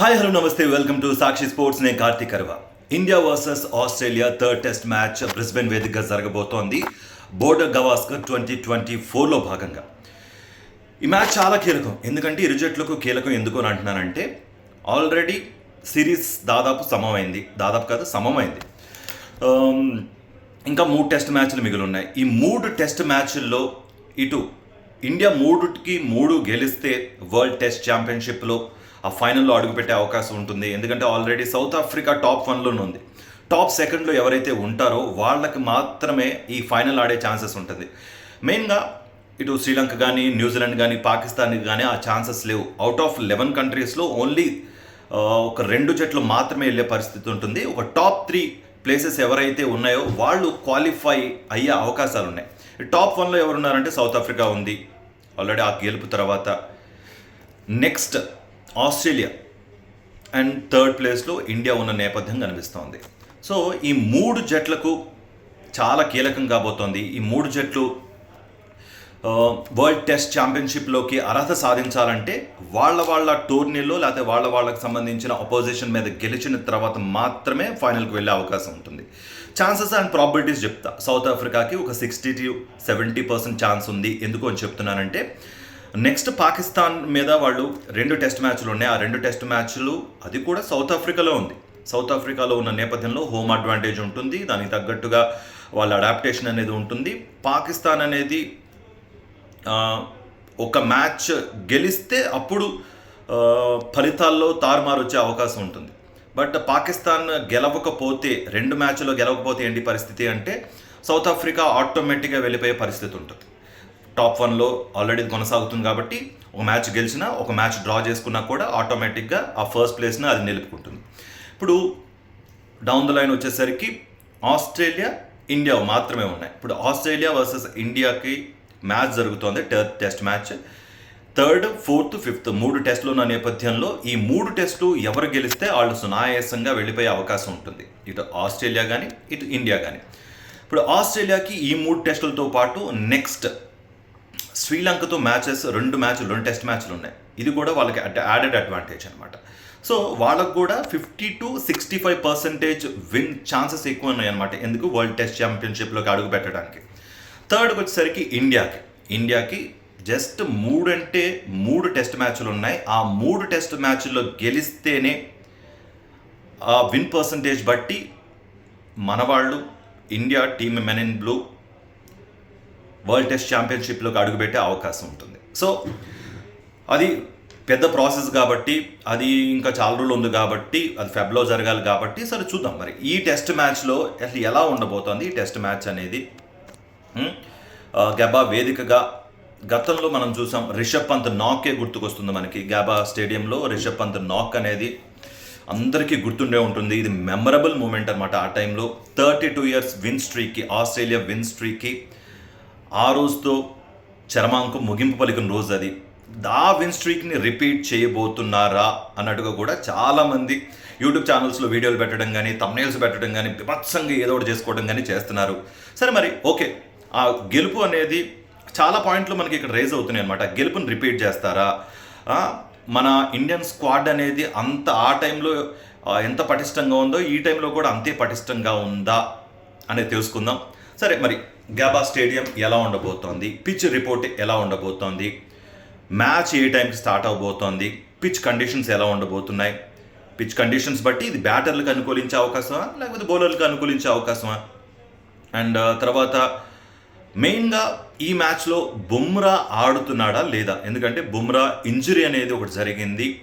Hi hello నమస్తే welcome to Sakshi sports నేను Karthik అర్వ India versus Australia third test match Brisbane వేదికగా జరగబోతోంది బోర్డర్ గవాస్కర్ ట్వంటీ ట్వంటీ ఫోర్లో భాగంగా ఈ మ్యాచ్ చాలా కీలకం. ఎందుకంటే ఇరు జట్లకు కీలకం ఎందుకు అని అంటున్నానంటే ఆల్రెడీ సిరీస్ దాదాపు సమమైంది. దాదాపు కాదు సమమైంది. ఇంకా మూడు టెస్ట్ మ్యాచ్లు మిగిలి ఉన్నాయి ఈ మూడు టెస్ట్ మ్యాచ్ల్లో ఇటు ఇండియా మూడుకి మూడు గెలిస్తే వరల్డ్ టెస్ట్ ఛాంపియన్షిప్లో ఆ ఫైనల్లో అడుగుపెట్టే అవకాశం ఉంటుంది. ఎందుకంటే ఆల్రెడీ సౌత్ ఆఫ్రికా టాప్ వన్లోనే ఉంది. టాప్ సెకండ్లో ఎవరైతే ఉంటారో వాళ్ళకి మాత్రమే ఈ ఫైనల్ ఆడే ఛాన్సెస్ ఉంటుంది. మెయిన్గా ఇటు శ్రీలంక కానీ న్యూజిలాండ్ కానీ పాకిస్తాన్కి కానీ ఆ ఛాన్సెస్ లేవు. అవుట్ ఆఫ్ లెవెన్ కంట్రీస్లో ఓన్లీ ఒక రెండు జట్లు మాత్రమే వెళ్ళే పరిస్థితి ఉంటుంది. ఒక టాప్ త్రీ ప్లేసెస్ ఎవరైతే ఉన్నాయో వాళ్ళు క్వాలిఫై అయ్యే అవకాశాలు ఉన్నాయి. టాప్ వన్లో ఎవరున్నారంటే సౌత్ ఆఫ్రికా ఉంది. ఆల్రెడీ ఆ గెలుపు తర్వాత నెక్స్ట్ ఆస్ట్రేలియా అండ్ థర్డ్ ప్లేస్లో ఇండియా ఉన్న నేపథ్యం కనిపిస్తోంది. సో ఈ మూడు జట్లకు చాలా కీలకం కాబోతోంది. ఈ మూడు జట్లు వరల్డ్ టెస్ట్ ఛాంపియన్షిప్లోకి అర్హత సాధించాలంటే వాళ్ళ వాళ్ళ టోర్నీలో లేకపోతే వాళ్ళ వాళ్ళకి సంబంధించిన అపోజిషన్ మీద గెలిచిన తర్వాత మాత్రమే ఫైనల్కి వెళ్ళే అవకాశం ఉంటుంది. ఛాన్సెస్ అండ్ ప్రాబిలిటీస్ చెప్తా. సౌత్ ఆఫ్రికాకి ఒక sixty to seventy percent chance ఉంది. ఎందుకు అని చెప్తున్నానంటే నెక్స్ట్ పాకిస్తాన్ మీద వాళ్ళు రెండు టెస్ట్ మ్యాచ్లు ఉన్నాయి. ఆ రెండు టెస్ట్ మ్యాచ్లు అది కూడా సౌత్ ఆఫ్రికాలో ఉంది. సౌత్ ఆఫ్రికాలో ఉన్న నేపథ్యంలో హోమ్ అడ్వాంటేజ్ ఉంటుంది. దానికి తగ్గట్టుగా వాళ్ళ అడాప్టేషన్ అనేది ఉంటుంది. పాకిస్తాన్ అనేది ఒక మ్యాచ్ గెలిస్తే అప్పుడు ఫలితాల్లో తారుమారు వచ్చే అవకాశం ఉంటుంది. బట్ పాకిస్తాన్ గెలవకపోతే రెండు మ్యాచ్లో గెలవకపోతే ఏంటి పరిస్థితి అంటే సౌత్ ఆఫ్రికా ఆటోమేటిక్గా వెళ్ళిపోయే పరిస్థితి ఉంటుంది. టాప్ వన్లో ఆల్రెడీ కొనసాగుతుంది కాబట్టి ఒక మ్యాచ్ గెలిచినా ఒక మ్యాచ్ డ్రా చేసుకున్నా కూడా ఆటోమేటిక్గా ఆ ఫస్ట్ ప్లేస్ని అది నిలుపుకుంటుంది. ఇప్పుడు డౌన్ ద లైన్ వచ్చేసరికి ఆస్ట్రేలియా ఇండియా మాత్రమే ఉన్నాయి. ఇప్పుడు ఆస్ట్రేలియా వర్సెస్ ఇండియాకి మ్యాచ్ జరుగుతోంది ట- test match. Third fourth fifth మూడు టెస్టులు ఉన్న నేపథ్యంలో ఈ మూడు టెస్టులు ఎవరు గెలిస్తే వాళ్ళు సునాయాసంగా వెళ్ళిపోయే అవకాశం ఉంటుంది. ఇటు ఆస్ట్రేలియా కానీ ఇటు ఇండియా కానీ ఇప్పుడు ఆస్ట్రేలియాకి ఈ మూడు టెస్టులతో పాటు నెక్స్ట్ శ్రీలంకతో మ్యాచెస్ రెండు మ్యాచ్లు రెండు టెస్ట్ మ్యాచ్లు ఉన్నాయి. ఇది కూడా వాళ్ళకి యాడెడ్ అడ్వాంటేజ్ అనమాట సో వాళ్ళకు కూడా fifty to sixty five percentage win chances ఎక్కువ ఉన్నాయి అనమాట ఎందుకు? వరల్డ్ టెస్ట్ ఛాంపియన్షిప్లోకి అడుగు పెట్టడానికి. థర్డ్కి వచ్చేసరికి ఇండియాకి ఇండియాకి జస్ట్ మూడు అంటే మూడు టెస్ట్ మ్యాచ్లు ఉన్నాయి. ఆ మూడు టెస్ట్ మ్యాచ్ల్లో గెలిస్తేనే ఆ విన్ పర్సంటేజ్ బట్టి మన వాళ్ళు India team men in blue world test ఛాంపియన్షిప్లోకి అడుగుపెట్టే అవకాశం ఉంటుంది. సో అది పెద్ద ప్రాసెస్ కాబట్టి అది ఇంకా చాలా రోజులు ఉంది కాబట్టి అది ఫెబ్లో జరగాలి కాబట్టి సరే చూద్దాం. మరి ఈ టెస్ట్ మ్యాచ్లో అసలు ఎలా ఉండబోతోంది ఈ టెస్ట్ మ్యాచ్ అనేది? గబా వేదికగా గతంలో మనం చూసాం రిషబ్ పంత్ నాకే గుర్తుకొస్తుంది మనకి. గబా స్టేడియంలో రిషబ్ పంత్ నాక్ అనేది అందరికీ గుర్తుండే ఉంటుంది. ఇది మెమరబుల్ మూమెంట్ అనమాట ఆ టైంలో. థర్టీ టూ ఇయర్స్ విన్ స్ట్రీక్కి ఆస్ట్రేలియా విన్ స్ట్రీక్కి ఆ రోజుతో చరమాంకం ముగింపు పలికిన రోజు అది. దా విన్ స్ట్రీక్ని రిపీట్ చేయబోతున్నారా అన్నట్టుగా కూడా చాలామంది యూట్యూబ్ ఛానల్స్లో వీడియోలు పెట్టడం కానీ తమ్నేల్స్ పెట్టడం కానీ విభత్సంగా ఏదో ఒకటి చేసుకోవడం కానీ చేస్తున్నారు. సరే మరి ఓకే. ఆ గెలుపు అనేది చాలా పాయింట్లు మనకి ఇక్కడ రేజ్ అవుతున్నాయి అనమాట గెలుపుని రిపీట్ చేస్తారా? మన ఇండియన్ స్క్వాడ్ అనేది అంత ఆ టైంలో ఎంత పటిష్టంగా ఉందో ఈ టైంలో కూడా అంతే పటిష్టంగా ఉందా అనేది తెలుసుకుందాం. సరే మరి గాబా స్టేడియం ఎలా ఉండబోతోంది? పిచ్ రిపోర్ట్ ఎలా ఉండబోతోంది? మ్యాచ్ ఏ టైంకి స్టార్ట్ అవబోతోంది? పిచ్ కండిషన్స్ ఎలా ఉండబోతున్నాయి? పిచ్ కండిషన్స్ బట్టి ఇది బ్యాటర్లకు అనుకూలించే అవకాశమా? లేకపోతే బౌలర్లకు అనుకూలించే అవకాశమా? అండ్ తర్వాత మెయిన్గా ఈ మ్యాచ్లో బుమ్రా ఆడుతున్నాడా లేదా? ఎందుకంటే బుమ్రా ఇంజురీ అనేది ఒకటి జరిగింది.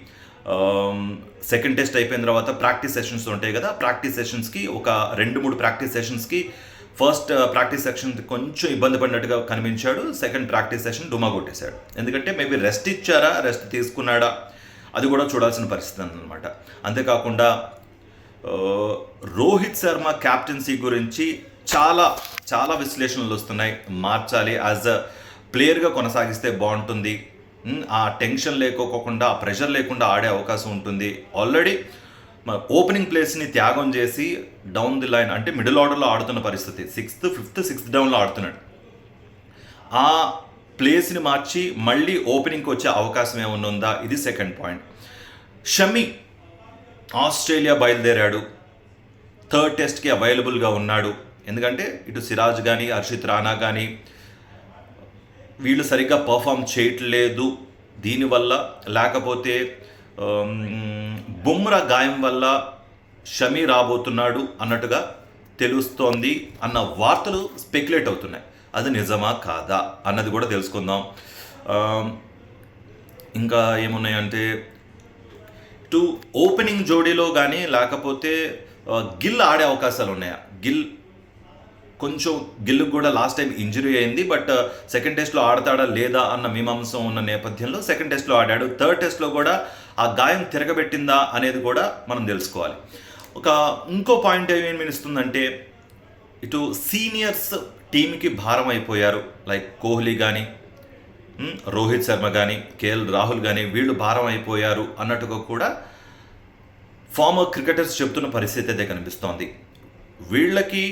సెకండ్ టెస్ట్ అయిపోయిన తర్వాత ప్రాక్టీస్ సెషన్స్ ఉంటాయి కదా? ప్రాక్టీస్ సెషన్స్కి ఒక రెండు మూడు ప్రాక్టీస్ సెషన్స్కి ఫస్ట్ ప్రాక్టీస్ సెక్షన్ కొంచెం ఇబ్బంది పడినట్టుగా కనిపించాడు. సెకండ్ ప్రాక్టీస్ సెషన్ డుమా కొట్టేశాడు. ఎందుకంటే మేబీ రెస్ట్ ఇచ్చారా రెస్ట్ తీసుకున్నాడా అది కూడా చూడాల్సిన పరిస్థితి అనమాట అంతేకాకుండా రోహిత్ శర్మ క్యాప్టెన్సీ గురించి చాలా చాలా విశ్లేషణలు వస్తున్నాయి. మార్చాలి. యాజ్ అ ప్లేయర్గా కొనసాగిస్తే బాగుంటుంది. ఆ టెన్షన్ లేకోకుండా ఆ ప్రెషర్ లేకుండా ఆడే అవకాశం ఉంటుంది. ఆల్రెడీ ఓపెనింగ్ ప్లేస్ని త్యాగం చేసి డౌన్ ది లైన్ అంటే మిడిల్ ఆర్డర్లో ఆడుతున్న పరిస్థితి. సిక్స్త్ ఫిఫ్త్ సిక్స్త్ డౌన్లో ఆడుతున్నాడు. ఆ ప్లేస్ని మార్చి మళ్ళీ ఓపెనింగ్కి వచ్చే అవకాశం ఏమైనా ఉందా? ఇది సెకండ్ పాయింట్ షమి ఆస్ట్రేలియా బయలుదేరాడు. థర్డ్ టెస్ట్కి అవైలబుల్గా ఉన్నాడు. ఎందుకంటే ఇటు సిరాజ్ కానీ హర్షిత్ రాణా కానీ వీళ్ళు సరిగ్గా పర్ఫామ్ చేయట్లేదు. దీనివల్ల లేకపోతే బుమ్రా గాయం వల్ల షమీ రాబోతున్నాడు అన్నట్టుగా తెలుస్తోంది అన్న వార్తలు స్పెక్యులేట్ అవుతున్నాయి. అది నిజమా కాదా అన్నది కూడా తెలుసుకుందాం. ఇంకా ఏమున్నాయంటే ఇటు ఓపెనింగ్ జోడీలో కానీ లేకపోతే గిల్ ఆడే అవకాశాలు ఉన్నాయా? గిల్ కొంచెం గిల్లుకు కూడా లాస్ట్ టైం ఇంజరీ అయింది బట్ సెకండ్ టెస్ట్లో ఆడతాడా లేదా అన్న మీమాంసం ఉన్న నేపథ్యంలో సెకండ్ టెస్ట్లో ఆడాడు. థర్డ్ టెస్ట్లో కూడా ఆ గాయం తిరగబెట్టిందా అనేది కూడా మనం తెలుసుకోవాలి. ఒక ఇంకో పాయింట్ ఏమేమి ఇటు సీనియర్స్ టీంకి భారం అయిపోయారు. లైక్ కోహ్లీ కానీ రోహిత్ శర్మ కానీ కేఎల్ రాహుల్ కానీ వీళ్ళు భారం అయిపోయారు అన్నట్టుగా కూడా ఫార్మర్ క్రికెటర్స్ చెప్తున్న పరిస్థితి అయితే కనిపిస్తోంది. వీళ్ళకి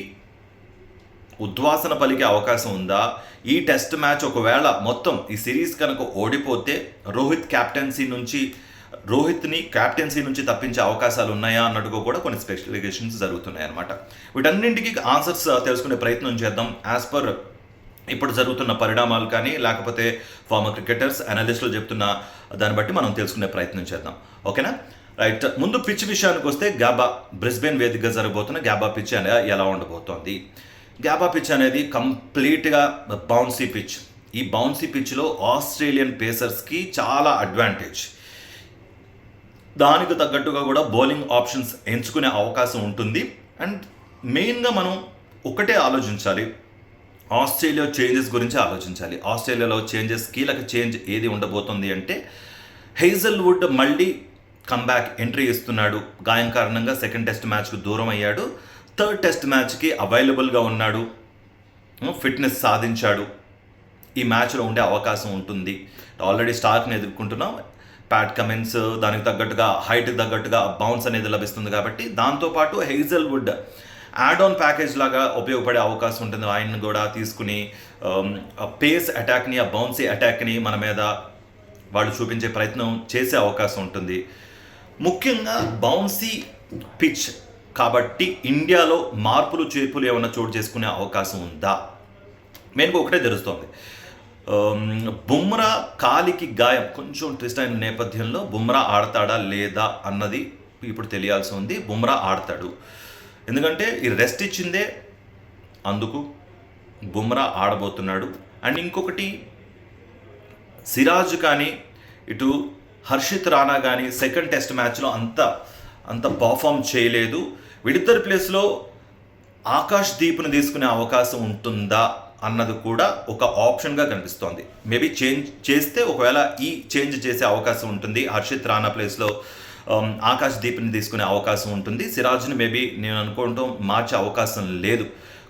ఉద్వాసన పలికే అవకాశం ఉందా? ఈ టెస్ట్ మ్యాచ్ ఒకవేళ మొత్తం ఈ సిరీస్ కనుక ఓడిపోతే రోహిత్ క్యాప్టెన్సీ నుంచి రోహిత్ని క్యాప్టెన్సీ నుంచి తప్పించే అవకాశాలు ఉన్నాయా అన్నట్టుగా కూడా కొన్ని స్పెసిఫికేషన్స్ జరుగుతున్నాయి అనమాట వీటన్నింటికి ఆన్సర్స్ తెలుసుకునే ప్రయత్నం చేద్దాం. యాజ్ పర్ ఇప్పుడు జరుగుతున్న పరిణామాలు కానీ లేకపోతే ఫార్మర్ క్రికెటర్స్ అనలిస్టులు చెప్తున్న దాన్ని బట్టి మనం తెలుసుకునే ప్రయత్నం చేద్దాం. ఓకేనా? రైట్. ముందు పిచ్ విషయానికి వస్తే గ్యాబా బ్రిస్బెన్ వేదికగా జరగబోతున్న గ్యాబా పిచ్ అనేది ఎలా ఉండబోతోంది? గ్యాబా పిచ్ అనేది కంప్లీట్గా బౌన్సీ పిచ్. ఈ బౌన్సీ పిచ్లో ఆస్ట్రేలియన్ పేసర్స్కి చాలా అడ్వాంటేజ్. దానికి తగ్గట్టుగా కూడా బౌలింగ్ ఆప్షన్స్ ఎంచుకునే అవకాశం ఉంటుంది. అండ్ మెయిన్గా మనం ఒకటే ఆలోచించాలి. ఆస్ట్రేలియా చేంజెస్ గురించి ఆలోచించాలి. ఆస్ట్రేలియాలో చేంజెస్ కీలక చేంజ్ ఏది ఉండబోతుంది అంటే హెయిజల్వుడ్ మళ్ళీ కమ్బ్యాక్ ఎంట్రీ ఇస్తున్నాడు. గాయం కారణంగా సెకండ్ టెస్ట్ మ్యాచ్కు దూరం అయ్యాడు. థర్డ్ టెస్ట్ మ్యాచ్కి అవైలబుల్గా ఉన్నాడు. ఫిట్నెస్ సాధించాడు. ఈ మ్యాచ్లో ఉండే అవకాశం ఉంటుంది. ఆల్రెడీ స్టార్క్ని ఎదుర్కొంటున్నాం. ప్యాట్ కమెన్స్ దానికి తగ్గట్టుగా హైట్కి తగ్గట్టుగా బౌన్స్ అనేది లభిస్తుంది కాబట్టి దాంతోపాటు హెయిజల్వుడ్ యాడ్ ఆన్ ప్యాకేజ్ లాగా ఉపయోగపడే అవకాశం ఉంటుంది. ఆయన్ని కూడా తీసుకుని పేస్ అటాక్ని ఆ బౌన్సీ అటాక్ని మన మీద వాళ్ళు చూపించే ప్రయత్నం చేసే అవకాశం ఉంటుంది. ముఖ్యంగా బౌన్సీ పిచ్ కాబట్టి ఇండియాలో మార్పులు చేర్పులు ఏమైనా చోటు చేసుకునే అవకాశం ఉందా? మెయిన్గా ఒకటే తెలుస్తోంది. బుమ్రా కాలికి గాయం. కొంచెం ట్విస్ట్ అయిన నేపథ్యంలో బుమ్రా ఆడతాడా లేదా అన్నది ఇప్పుడు తెలియాల్సి ఉంది. బుమ్రా ఆడతాడు. ఎందుకంటే ఈ రెస్ట్ ఇచ్చిందే అందుకు బుమ్రా ఆడబోతున్నాడు. అండ్ ఇంకొకటి సిరాజ్ కానీ ఇటు హర్షిత్ రాణా కానీ సెకండ్ టెస్ట్ మ్యాచ్లో అంత అంత పర్ఫామ్ చేయలేదు. వీడిద్దరి ప్లేస్లో ఆకాష్ దీప్ను తీసుకునే అవకాశం ఉంటుందా అన్నది కూడా ఒక ఆప్షన్గా కనిపిస్తోంది. మేబీ చేంజ్ చేస్తే ఒకవేళ ఈ చేంజ్ చేసే అవకాశం ఉంటుంది. హర్షిత్ రాణా ప్లేస్లో ఆకాష్ దీప్ని తీసుకునే అవకాశం ఉంటుంది. సిరాజ్ని మేబీ నేను అనుకోవటం మార్చే అవకాశం లేదు.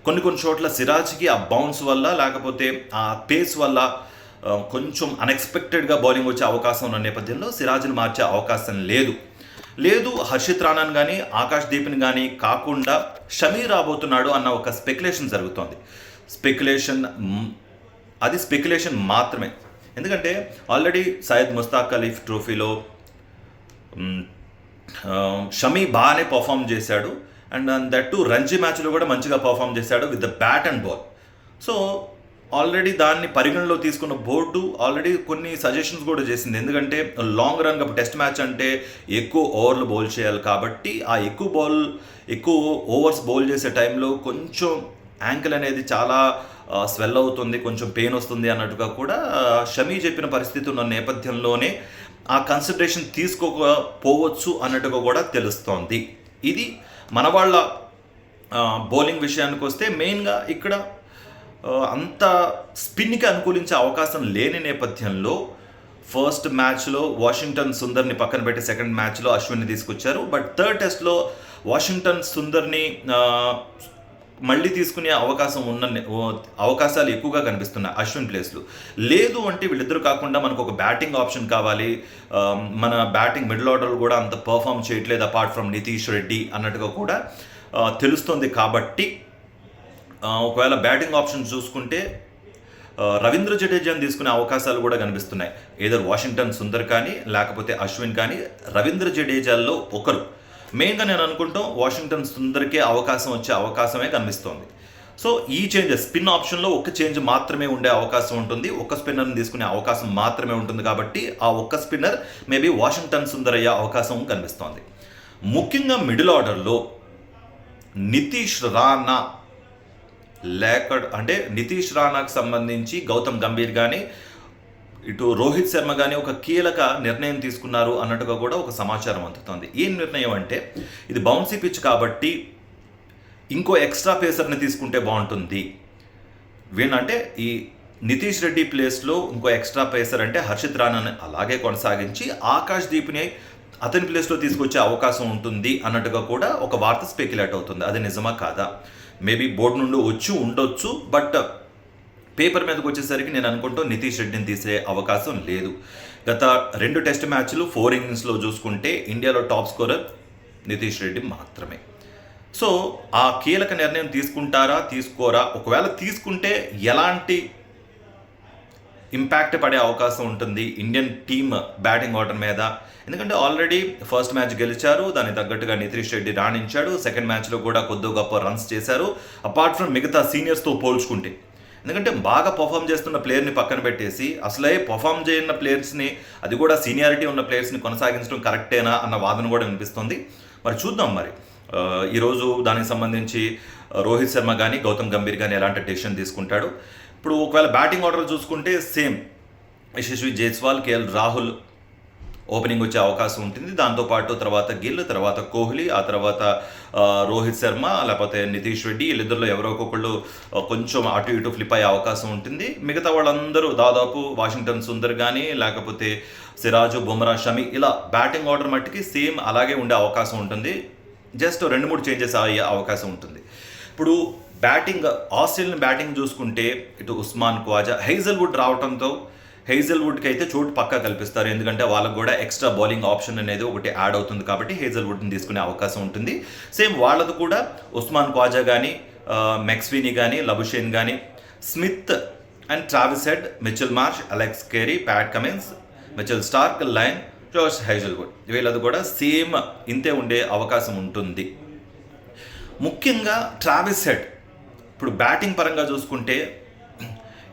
కొన్ని కొన్ని చోట్ల సిరాజ్కి ఆ బౌన్స్ వల్ల లేకపోతే ఆ పేస్ వల్ల కొంచెం అన్ఎక్స్పెక్టెడ్గా బౌలింగ్ వచ్చే అవకాశం ఉన్న నేపథ్యంలో సిరాజ్ని మార్చే అవకాశం లేదు. లేదు హర్షిత్ రాణాని కానీ ఆకాష్ దీప్ని కానీ కాకుండా షమీ రాబోతున్నాడు అన్న ఒక స్పెక్యులేషన్ జరుగుతోంది. స్పెక్యులేషన్ అది స్పెక్యులేషన్ మాత్రమే. ఎందుకంటే ఆల్రెడీ సయ్యద్ ముస్తాక్ అలీఫ్ ట్రోఫీలో షమీ బాగానే పర్ఫామ్ చేశాడు. అండ్ దట్ టు రంజీ మ్యాచ్లో కూడా మంచిగా పర్ఫామ్ చేశాడు with the bat and ball so already దాన్ని పరిగణలో తీసుకున్న బోర్డు ఆల్రెడీ కొన్ని సజెషన్స్ కూడా చేసింది. ఎందుకంటే లాంగ్ రన్ టెస్ట్ మ్యాచ్ అంటే ఎక్కువ ఓవర్లు బౌల్ చేయాలి కాబట్టి ఆ ఎక్కువ బౌల్ ఎక్కువ ఓవర్స్ బౌల్ చేసే టైంలో కొంచెం యాంకిల్ అనేది చాలా స్వెల్ అవుతుంది కొంచెం పెయిన్ వస్తుంది అన్నట్టుగా కూడా షమీ చెప్పిన పరిస్థితి ఉన్న నేపథ్యంలోనే ఆ కన్సిడరేషన్ తీసుకోకపోవచ్చు అన్నట్టుగా కూడా తెలుస్తోంది. ఇది మన వాళ్ళ బౌలింగ్ విషయానికి వస్తే మెయిన్గా ఇక్కడ అంత స్పిన్కి అనుకూలించే అవకాశం లేని నేపథ్యంలో ఫస్ట్ మ్యాచ్లో వాషింగ్టన్ సుందర్ని పక్కన పెట్టి సెకండ్ మ్యాచ్లో అశ్విన్ని తీసుకొచ్చారు. బట్ థర్డ్ టెస్ట్లో వాషింగ్టన్ సుందర్ని మళ్ళీ తీసుకునే అవకాశం ఉన్న అవకాశాలు ఎక్కువగా కనిపిస్తున్నాయి అశ్విన్ ప్లేస్లో. లేదు అంటే వీళ్ళిద్దరు కాకుండా మనకు ఒక బ్యాటింగ్ ఆప్షన్ కావాలి. మన బ్యాటింగ్ మిడిల్ ఆర్డర్ కూడా అంత పర్ఫామ్ చేయట్లేదు అపార్ట్ ఫ్రమ్ నితీష్ రెడ్డి అన్నట్టుగా కూడా తెలుస్తుంది కాబట్టి ఒకవేళ బ్యాటింగ్ ఆప్షన్ చూసుకుంటే రవీంద్ర జడేజాని తీసుకునే అవకాశాలు కూడా కనిపిస్తున్నాయి. ఏదో వాషింగ్టన్ సుందర్ కానీ లేకపోతే అశ్విన్ కానీ రవీంద్ర జడేజాల్లో ఒకరు. మెయిన్గా నేను అనుకుంటాం వాషింగ్టన్ సుందర్కే అవకాశం వచ్చే అవకాశమే కనిపిస్తోంది. సో ఈ చేంజ్ స్పిన్ ఆప్షన్లో ఒక చేంజ్ మాత్రమే ఉండే అవకాశం ఉంటుంది. ఒక్క స్పిన్నర్ని తీసుకునే అవకాశం మాత్రమే ఉంటుంది కాబట్టి ఆ ఒక్క స్పిన్నర్ మేబీ వాషింగ్టన్ సుందర్ అయ్యే అవకాశం కనిపిస్తోంది. ముఖ్యంగా మిడిల్ ఆర్డర్లో నితీష్ రానా లేక అంటే నితీష్ రాణాకు సంబంధించి గౌతమ్ గంభీర్ కానీ ఇటు రోహిత్ శర్మ కానీ ఒక కీలక నిర్ణయం తీసుకున్నారు అన్నట్టుగా కూడా ఒక సమాచారం అందుతోంది. ఏం నిర్ణయం అంటే ఇది బౌన్సీ పిచ్ కాబట్టి ఇంకో ఎక్స్ట్రా పేసర్ని తీసుకుంటే బాగుంటుంది. వీళ్ళంటే ఈ నితీష్ రెడ్డి ప్లేస్లో ఇంకో ఎక్స్ట్రా పేసర్ అంటే హర్షిత్ రాణాని అలాగే కొనసాగించి ఆకాష్ దీప్ని అతని ప్లేస్లో తీసుకొచ్చే అవకాశం ఉంటుంది అన్నట్టుగా కూడా ఒక వార్త స్పెక్యులేట్ అవుతుంది. అది నిజమా కాదా? మేబీ బోర్డు నుండి వచ్చి ఉండొచ్చు బట్ పేపర్ మీదకి వచ్చేసరికి నేను అనుకుంటూ నితీష్ రెడ్డిని తీసే అవకాశం లేదు. గత రెండు టెస్ట్ మ్యాచ్లు ఫోర్ ఇన్నింగ్స్లో చూసుకుంటే ఇండియాలో టాప్ స్కోరర్ నితీష్ రెడ్డి మాత్రమే. సో ఆ కీలక నిర్ణయం తీసుకుంటారా తీసుకోరా? ఒకవేళ తీసుకుంటే ఎలాంటి ఇంపాక్ట్ పడే అవకాశం ఉంటుంది. ఇండియన్ టీమ్ బ్యాటింగ్ ఆర్డర్ మీద. ఎందుకంటే ఆల్రెడీ ఫస్ట్ మ్యాచ్ గెలిచారు. దానికి తగ్గట్టుగా నితీష్ రెడ్డి రాణించాడు. సెకండ్ మ్యాచ్లో కూడా కొద్దిగా గొప్ప రన్స్ చేశారు. అపార్ట్ ఫ్రమ్ మిగతా సీనియర్స్తో పోల్చుకుంటే. ఎందుకంటే బాగా పర్ఫామ్ చేస్తున్న ప్లేయర్ని పక్కన పెట్టేసి అసలే పర్ఫామ్ చేయన్న ప్లేయర్స్ని అది కూడా సీనియారిటీ ఉన్న ప్లేయర్స్ని కొనసాగించడం కరెక్టేనా అన్న వాదన కూడా వినిపిస్తుంది. మరి చూద్దాం మరి. ఈరోజు దానికి సంబంధించి రోహిత్ శర్మ కానీ గౌతమ్ గంభీర్ కానీ ఎలాంటి డెసిషన్ తీసుకుంటాడు? ఇప్పుడు ఒకవేళ బ్యాటింగ్ ఆర్డర్ చూసుకుంటే same Yashasvi Jaiswal KL Rahul opening వచ్చే అవకాశం ఉంటుంది. దాంతోపాటు తర్వాత గిల్ తర్వాత కోహ్లీ ఆ తర్వాత రోహిత్ శర్మ లేకపోతే నితీష్ రెడ్డి వీళ్ళిద్దరిలో ఎవరో ఒక్కొక్కళ్ళు కొంచెం అటు ఇటు ఫ్లిప్ అయ్యే అవకాశం ఉంటుంది. మిగతా వాళ్ళందరూ దాదాపు వాషింగ్టన్ సుందర్ కానీ లేకపోతే సిరాజు బుమ్రా షమి ఇలా బ్యాటింగ్ ఆర్డర్ మట్టికి సేమ్ అలాగే ఉండే అవకాశం ఉంటుంది. జస్ట్ రెండు మూడు చేంజెస్ అయ్యే అవకాశం ఉంటుంది. ఇప్పుడు బ్యాటింగ్ ఆస్ట్రేలియన్ బ్యాటింగ్ చూసుకుంటే ఇటు ఉస్మాన్ క్వాజా హైజల్వుడ్ రావడంతో హేజల్వుడ్కి అయితే చోటు పక్కా కల్పిస్తారు. ఎందుకంటే వాళ్ళకు కూడా ఎక్స్ట్రా బౌలింగ్ ఆప్షన్ అనేది ఒకటి యాడ్ అవుతుంది కాబట్టి హేజల్వుడ్ని తీసుకునే అవకాశం ఉంటుంది. సేమ్ వాళ్ళది కూడా ఉస్మాన్ క్వాజా కానీ మెక్స్వీని కానీ లబుషేన్ కానీ Smith and Travis Head Mitchell Marsh Alex Carey Pat Cummins Mitchell Starc Lyon Josh Hazlewood. వీళ్ళది కూడా సేమ్ ఇంతే ఉండే అవకాశం ఉంటుంది. ముఖ్యంగా ట్రావిస్ హెడ్ ఇప్పుడు బ్యాటింగ్ పరంగా చూసుకుంటే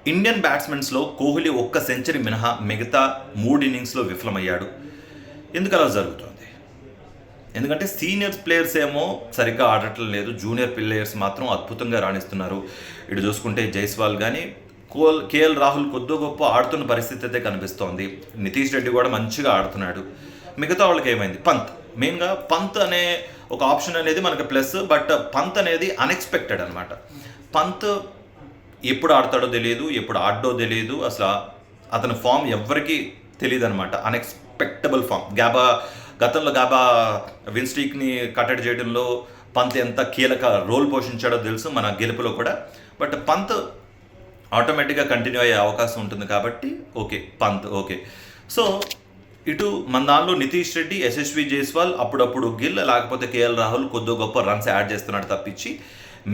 ఇండియన్ బ్యాట్స్మెన్స్లో కోహ్లీ ఒక్క సెంచరీ మినహా మిగతా మూడు ఇన్నింగ్స్లో విఫలమయ్యాడు. ఎందుకు అలా జరుగుతుంది? ఎందుకంటే సీనియర్ ప్లేయర్స్ ఏమో సరిగ్గా ఆడటం లేదు. జూనియర్ ప్లేయర్స్ మాత్రం అద్భుతంగా రాణిస్తున్నారు. ఇటు చూసుకుంటే జైస్వాల్ కానీ కోల్ కేఎల్ రాహుల్ కొద్దో గొప్ప ఆడుతున్న పరిస్థితి అయితే కనిపిస్తోంది. నితీష్ రెడ్డి కూడా మంచిగా ఆడుతున్నాడు. మిగతా వాళ్ళకి ఏమైంది? పంత్. మెయిన్గా పంత్ అనే ఒక ఆప్షన్ అనేది మనకి ప్లస్ బట్ పంత్ అనేది అన్ఎక్స్పెక్టెడ్ అనమాట పంత్ ఎప్పుడు ఆడతాడో తెలియదు ఎప్పుడు ఆడో తెలియదు అసలు అతని ఫామ్ ఎవరికి తెలియదు అనమాట అన్ఎక్స్పెక్టబుల్ ఫామ్ గాబా గతంలో గాబా విన్స్టీక్ని కట్టడి చేయడంలో పంత్ ఎంత కీలక రోల్ పోషించాడో తెలుసు మన గెలుపులో కూడా. బట్ పంత్ ఆటోమేటిక్గా కంటిన్యూ అయ్యే అవకాశం ఉంటుంది కాబట్టి ఓకే పంత్ ఓకే. సో ఇటు మన దానిలో నితీష్ రెడ్డి యశస్వి జైస్వాల్ అప్పుడప్పుడు గిల్ లేకపోతే కేఎల్ రాహుల్ కొద్దో గొప్ప రన్స్ యాడ్ చేస్తున్నాడు తప్పించి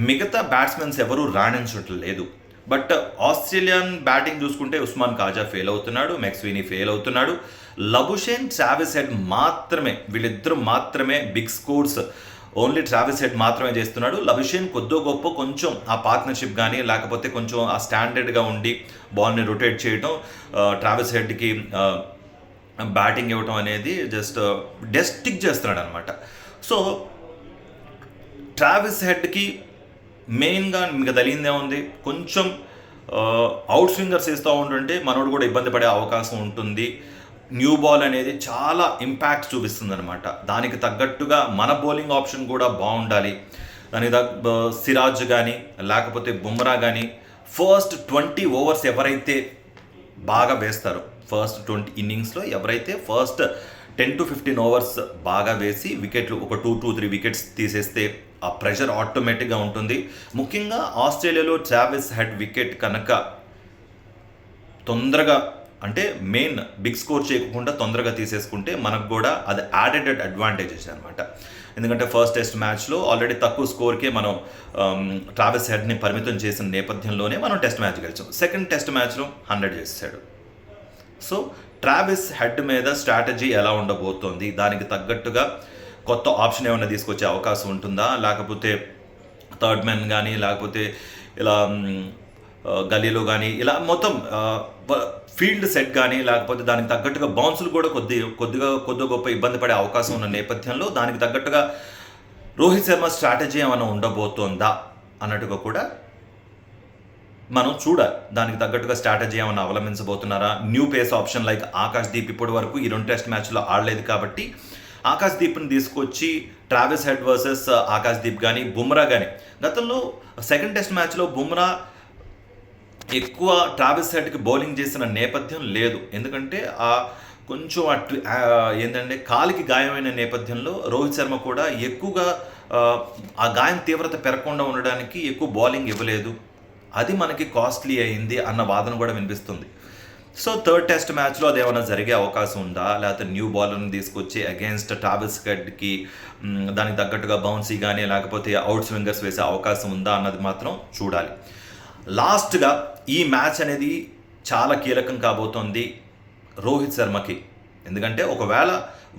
మిగతా బ్యాట్స్మెన్స్ ఎవరు రాణించటం లేదు. బట్ ఆస్ట్రేలియన్ బ్యాటింగ్ చూసుకుంటే ఉస్మాన్ కాజా ఫెయిల్ అవుతున్నాడు మెక్స్వీని ఫెయిల్ అవుతున్నాడు. లబుషేన్ ట్రావిస్ హెడ్ మాత్రమే వీళ్ళిద్దరూ మాత్రమే big scores. Only Travis Head మాత్రమే చేస్తున్నాడు. లబిషేన్ కొద్దో గొప్ప కొంచెం ఆ పార్ట్నర్షిప్ కానీ లేకపోతే కొంచెం ఆ స్టాండర్డ్గా ఉండి బాల్ని రొటేట్ చేయటం ఆ, ట్రావిస్ హెడ్కి బ్యాటింగ్ ఇవ్వటం అనేది జస్ట్ డెస్టిక్ చేస్తున్నాడు అనమాట సో ట్రావిస్ హెడ్కి మెయిన్గా మీకు తగిలిందే ఉంది కొంచెం అవుట్ స్వింగర్స్ వేస్తూ ఉంటుంటే మనోడు కూడా ఇబ్బంది పడే అవకాశం ఉంటుంది. న్యూ బాల్ అనేది చాలా ఇంపాక్ట్ చూపిస్తుంది అనమాట దానికి తగ్గట్టుగా మన బౌలింగ్ ఆప్షన్ కూడా బాగుండాలి. దానికి తగ్గ సిరాజ్ కానీ లేకపోతే బుమ్రా కానీ ఫస్ట్ ట్వంటీ ఓవర్స్ ఎవరైతే బాగా వేస్తారు ఫస్ట్ ట్వంటీ ఇన్నింగ్స్లో ఎవరైతే first ten to fifteen overs బాగా వేసి వికెట్లు ఒక టూ టూ త్రీ వికెట్స్ తీసేస్తే ఆ ప్రెషర్ ఆటోమేటిక్గా ఉంటుంది. ముఖ్యంగా ఆస్ట్రేలియాలో ట్రావెల్స్ హెడ్ వికెట్ కనుక తొందరగా అంటే మెయిన్ బిగ్ స్కోర్ చేయకుండా తొందరగా తీసేసుకుంటే మనకు కూడా అది యాడెడ్ అడ్వాంటేజెస్ అనమాట ఎందుకంటే ఫస్ట్ టెస్ట్ మ్యాచ్లో ఆల్రెడీ తక్కువ స్కోర్కే మనం um, ట్రావెల్స్ హెడ్ని పరిమితం చేసిన నేపథ్యంలోనే మనం టెస్ట్ మ్యాచ్ గెలిచాం. సెకండ్ టెస్ట్ మ్యాచ్లో హండ్రెడ్ చేసాడు సో ట్రావిస్ హెడ్ మీద స్ట్రాటజీ ఎలా ఉండబోతోంది? దానికి తగ్గట్టుగా కొత్త ఆప్షన్ ఏమైనా తీసుకొచ్చే అవకాశం ఉంటుందా? లేకపోతే థర్డ్ మెన్ కానీ లేకపోతే ఇలా గలీలో కానీ ఇలా మొత్తం ఫీల్డ్ సెట్ కానీ లేకపోతే దానికి తగ్గట్టుగా బౌన్సులు కూడా కొద్ది కొద్దిగా కొద్ది గొప్ప ఇబ్బంది పడే అవకాశం ఉన్న నేపథ్యంలో దానికి తగ్గట్టుగా రోహిత్ శర్మ స్ట్రాటజీ ఏమైనా ఉండబోతోందా? అన్నట్టుగా కూడా మనం చూడాలి. దానికి తగ్గట్టుగా స్ట్రాటజీ ఏమైనా అవలంబించబోతున్నారా? New pace option like Akash Deep ఇప్పటి వరకు ఈ రెండు టెస్ట్ మ్యాచ్లో ఆడలేదు కాబట్టి ఆకాష్ దీప్ని తీసుకొచ్చి Travis Head versus Akash Deep కానీ బుమ్రా కానీ గతంలో సెకండ్ టెస్ట్ మ్యాచ్లో బుమ్రా ఎక్కువ ట్రావెల్స్ హెడ్కి బౌలింగ్ చేసిన నేపథ్యం లేదు. ఎందుకంటే ఆ కొంచెం అటు ఏంటంటే కాలికి గాయమైన నేపథ్యంలో రోహిత్ శర్మ కూడా ఎక్కువగా ఆ గాయం తీవ్రత పెరగకుండా ఉండడానికి ఎక్కువ బౌలింగ్ ఇవ్వలేదు. అది మనకి కాస్ట్లీ అయింది అన్న వాదన కూడా వినిపిస్తుంది. సో థర్డ్ టెస్ట్ మ్యాచ్లో అది ఏమైనా జరిగే అవకాశం ఉందా? లేకపోతే న్యూ బౌలర్ని తీసుకొచ్చి అగేన్స్ట్ ట్రావెల్స్ గడ్కి దానికి తగ్గట్టుగా బౌన్సీ కానీ లేకపోతే అవుట్ స్వింగర్స్ వేసే అవకాశం ఉందా అన్నది మాత్రం చూడాలి. లాస్ట్గా ఈ మ్యాచ్ అనేది చాలా కీలకం కాబోతోంది రోహిత్ శర్మకి. ఎందుకంటే ఒకవేళ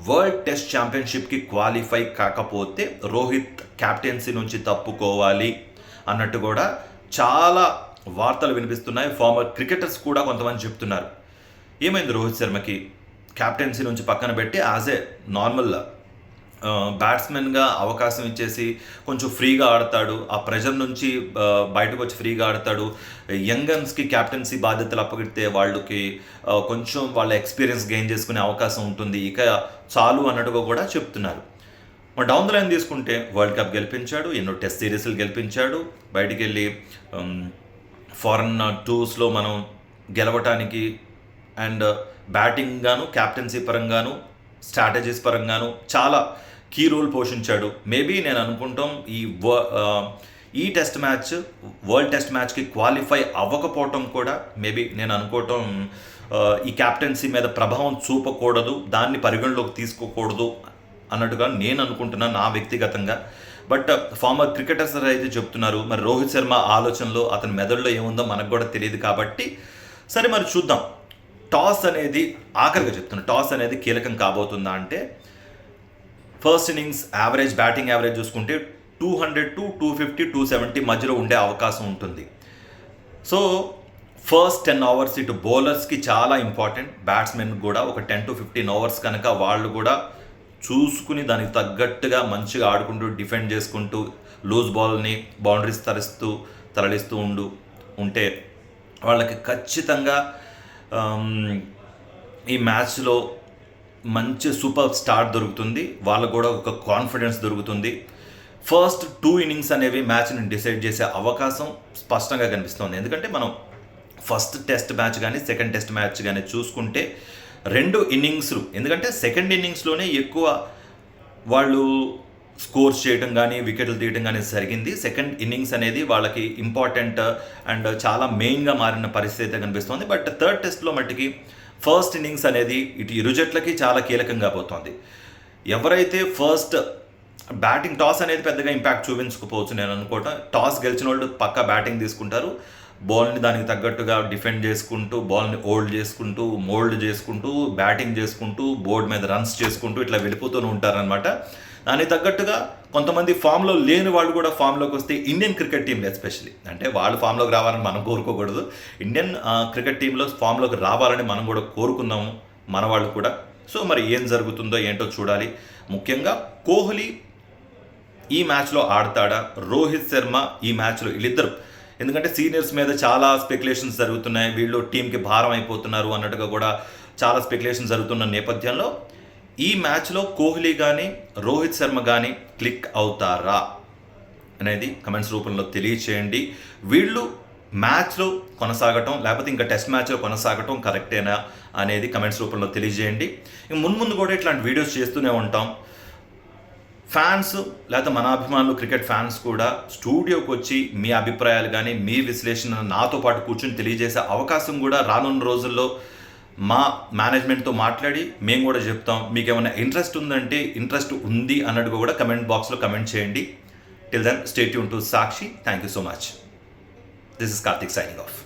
వరల్డ్ టెస్ట్ ఛాంపియన్షిప్కి క్వాలిఫై కాకపోతే రోహిత్ క్యాప్టెన్సీ నుంచి తప్పుకోవాలి అన్నట్టు కూడా చాలా వార్తలు వినిపిస్తున్నాయి. ఫార్మర్ క్రికెటర్స్ కూడా కొంతమంది చెప్తున్నారు. ఏమైంది రోహిత్ శర్మకి? క్యాప్టెన్సీ నుంచి పక్కన పెట్టి యాజ్ ఏ నార్మల్ బ్యాట్స్మెన్గా అవకాశం ఇచ్చేసి కొంచెం ఫ్రీగా ఆడతాడు. ఆ ప్రెజర్ నుంచి బయటకు వచ్చి ఫ్రీగా ఆడతాడు. యంగన్స్కి క్యాప్టెన్సీ బాధ్యతలు అప్పగిస్తే వాళ్ళకి కొంచెం వాళ్ళ ఎక్స్పీరియన్స్ గెయిన్ చేసుకునే అవకాశం ఉంటుంది. ఇక చాలు అన్నట్టుగా కూడా చెప్తున్నారు. మరి డౌన్ ద లైన్ తీసుకుంటే వరల్డ్ కప్ గెలిపించాడు ఎన్నో టెస్ట్ సిరీస్లు గెలిపించాడు. బయటికి వెళ్ళి ఫారెన్ um, టూర్స్లో మనం గెలవటానికి అండ్ బ్యాటింగ్ uh, గాను క్యాప్టెన్సీ పరంగాను స్ట్రాటజీస్ పరంగాను చాలా కీ రోల్ పోషించాడు. మేబీ నేను అనుకుంటాం ఈ వ- uh, ఈ టెస్ట్ మ్యాచ్ వరల్డ్ టెస్ట్ మ్యాచ్కి క్వాలిఫై అవ్వకపోవటం కూడా మేబీ నేను అనుకోవటం uh, ఈ క్యాప్టెన్సీ మీద ప్రభావం చూపకూడదు దాన్ని పరిగణలోకి తీసుకోకూడదు అన్నట్టుగా నేను అనుకుంటున్నాను నా వ్యక్తిగతంగా. బట్ uh, ఫార్మర్ క్రికెటర్స్ అయితే చెప్తున్నారు. మరి రోహిత్ శర్మ ఆలోచనలో అతని మెదడులో ఏముందో మనకు కూడా తెలియదు కాబట్టి సరే మరి చూద్దాం. టాస్ అనేది ఆఖరిగా చెప్తున్నా. టాస్ అనేది కీలకం కాబోతుందా అంటే first innings average batting average చూసుకుంటే two hundred to two fifty to seventy మధ్యలో ఉండే అవకాశం ఉంటుంది. సో ఫస్ట్ టెన్ అవర్స్ ఇటు బౌలర్స్కి చాలా ఇంపార్టెంట్ బ్యాట్స్మెన్ కూడా ఒక టెన్ టు ఫిఫ్టీన్ అవర్స్ కనుక వాళ్ళు కూడా చూసుకుని దానికి తగ్గట్టుగా మంచిగా ఆడుకుంటూ డిఫెండ్ చేసుకుంటూ లూజ్ బాల్ని బౌండరీస్ తరిస్తూ తరలిస్తూ ఉండు ఉంటే వాళ్ళకి ఖచ్చితంగా ఈ మ్యాచ్లో మంచి సూపర్ స్టార్ట్ దొరుకుతుంది. వాళ్ళకు కూడా ఒక కాన్ఫిడెన్స్ దొరుకుతుంది. ఫస్ట్ టూ ఇన్నింగ్స్ అనేవి మ్యాచ్ని డిసైడ్ చేసే అవకాశం స్పష్టంగా కనిపిస్తుంది. ఎందుకంటే మనం ఫస్ట్ టెస్ట్ మ్యాచ్ కానీ సెకండ్ టెస్ట్ మ్యాచ్ కానీ చూసుకుంటే రెండు ఇన్నింగ్స్లు. ఎందుకంటే సెకండ్ ఇన్నింగ్స్లోనే ఎక్కువ వాళ్ళు స్కోర్స్ చేయడం కానీ వికెట్లు తీయడం కానీ జరిగింది. సెకండ్ ఇన్నింగ్స్ అనేది వాళ్ళకి ఇంపార్టెంట్ అండ్ చాలా మెయిన్గా మారిన పరిస్థితి అయితే కనిపిస్తుంది. బట్ థర్డ్ టెస్ట్లో మట్టికి ఫస్ట్ ఇన్నింగ్స్ అనేది ఇటు ఇరు జట్లకి చాలా కీలకంగా పోతుంది. ఎవరైతే ఫస్ట్ బ్యాటింగ్ టాస్ అనేది పెద్దగా ఇంపాక్ట్ చూపించకపోవచ్చు నేను అనుకోవటం. టాస్ గెలిచిన వాళ్ళు పక్కా బ్యాటింగ్ తీసుకుంటారు. బాల్ని దానికి తగ్గట్టుగా డిఫెండ్ చేసుకుంటూ బాల్ని హోల్డ్ చేసుకుంటూ మోల్డ్ చేసుకుంటూ బ్యాటింగ్ చేసుకుంటూ బోర్డు మీద రన్స్ చేసుకుంటూ ఇట్లా వెళ్ళిపోతూనే ఉంటారనమాట దానికి తగ్గట్టుగా కొంతమంది ఫామ్లో లేని వాళ్ళు కూడా ఫామ్లోకి వస్తే ఇండియన్ క్రికెట్ టీంలో ఎస్పెషల్లీ అంటే వాళ్ళు ఫామ్లోకి రావాలని మనం కోరుకోకూడదు. ఇండియన్ క్రికెట్ టీంలో ఫామ్లోకి రావాలని మనం కూడా కోరుకుందాము మన వాళ్ళు కూడా. సో మరి ఏం జరుగుతుందో ఏంటో చూడాలి. ముఖ్యంగా కోహ్లీ ఈ మ్యాచ్లో ఆడతాడా? రోహిత్ శర్మ ఈ మ్యాచ్లో వీళ్ళిద్దరు ఎందుకంటే సీనియర్స్ మీద చాలా స్పెక్యులేషన్స్ జరుగుతున్నాయి. వీళ్ళు టీంకి భారం అయిపోతున్నారు అన్నట్టుగా కూడా చాలా స్పెక్యులేషన్స్ జరుగుతున్న నేపథ్యంలో ఈ మ్యాచ్లో కోహ్లీ కానీ రోహిత్ శర్మ కానీ క్లిక్ అవుతారా అనేది కమెంట్స్ రూపంలో తెలియచేయండి. వీళ్ళు మ్యాచ్లో కొనసాగటం లేకపోతే ఇంకా టెస్ట్ మ్యాచ్లో కొనసాగటం కరెక్టేనా అనేది కమెంట్స్ రూపంలో తెలియజేయండి. ఇంక ముందు ముందు కూడా ఇట్లాంటి వీడియోస్ చేస్తూనే ఉంటాం. ఫ్యాన్స్ లేకపోతే మన అభిమానులు క్రికెట్ ఫ్యాన్స్ కూడా స్టూడియోకి వచ్చి మీ అభిప్రాయాలు కానీ మీ విశ్లేషణ నాతో పాటు కూర్చొని తెలియజేసే అవకాశం కూడా రానున్న రోజుల్లో మా మేనేజ్మెంట్తో మాట్లాడి మేము కూడా చెప్తాం. మీకు ఏమైనా ఇంట్రెస్ట్ ఉందంటే ఇంట్రెస్ట్ ఉంది అన్నట్టుగా కూడా కమెంట్ బాక్స్లో కమెంట్ చేయండి. Till then stay Yoon to Sakshi. Thank you so much this is Karthik signing off